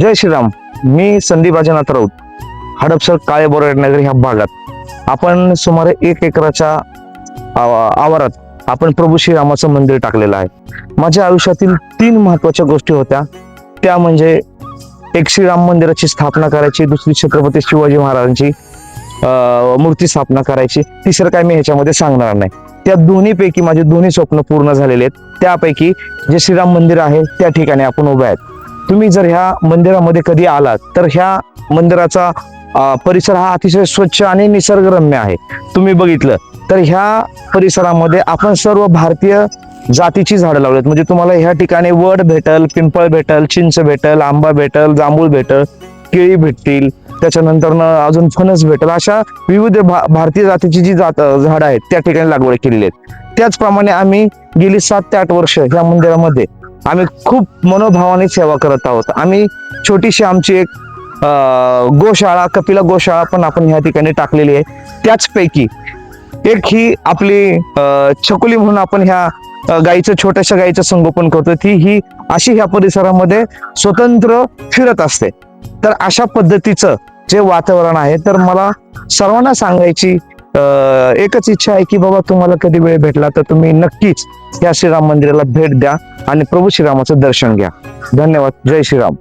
जय श्रीराम मी संदीप अजनाथ राऊत. हडपसर काळे बोराड नगर ह्या भागात. आपण सुमारे एक एकराच्या आवारात आपण प्रभू श्रीरामाचं मंदिर टाकलेलं आहे. माझ्या आयुष्यातील तीन महत्त्वाच्या गोष्टी होत्या. त्या म्हणजे एक श्रीराम मंदिराची स्थापना करायची दुसरी छत्रपती शिवाजी महाराजांची मूर्ती स्थापना करायची तिसरं काय मी ह्याच्यामध्ये सांगणार नाही. त्या दोन्हीपैकी माझे दोन्ही स्वप्न पूर्ण झालेले आहेत. त्यापैकी जे श्रीराम मंदिर आहे त्या ठिकाणी आपण उभे आहेत. तुम्ही जर ह्या मंदिरामध्ये कधी आलात तर ह्या मंदिराचा परिसर हा अतिशय स्वच्छ आणि निसर्गरम्य आहे. तुम्ही बघितलं तर ह्या परिसरामध्ये आपण सर्व भारतीय जातीची झाडं लावलेत. म्हणजे तुम्हाला ह्या ठिकाणी वड भेटल पिंपळ भेटल चिंच भेटल आंबा भेटल जांभूळ भेटल केळी भेटतील त्याच्यानंतर अजून फणस भेटल अशा विविध भा- भारतीय जातीची जी जात झाडं आहेत त्या ठिकाणी लागवड केलेली आहेत. त्याचप्रमाणे आम्ही गेली सात ते आठ वर्ष ह्या मंदिरामध्ये आम्ही खूप मनोभावाने सेवा करत आहोत. आम्ही छोटीशी आमची एक अं, गोशाळा कपिला गोशाळा पण आपण ह्या ठिकाणी टाकलेली आहे. त्याचपैकी एक ही आपली छकुली म्हणून आपण ह्या गाईचं छोट्याशा गाईचं संगोपन करतो ती ही अशी ह्या परिसरामध्ये स्वतंत्र फिरत असते. तर अशा पद्धतीचं जे वातावरण आहे तर मला सर्वांना सांगायची एकच इच्छा आहे की बाबा तुम्हाला कधी वेळ भेटला तर तुम्ही नक्कीच या श्रीराम मंदिराला भेट द्या आणि प्रभू श्रीरामाचं दर्शन घ्या. धन्यवाद. जय श्रीराम.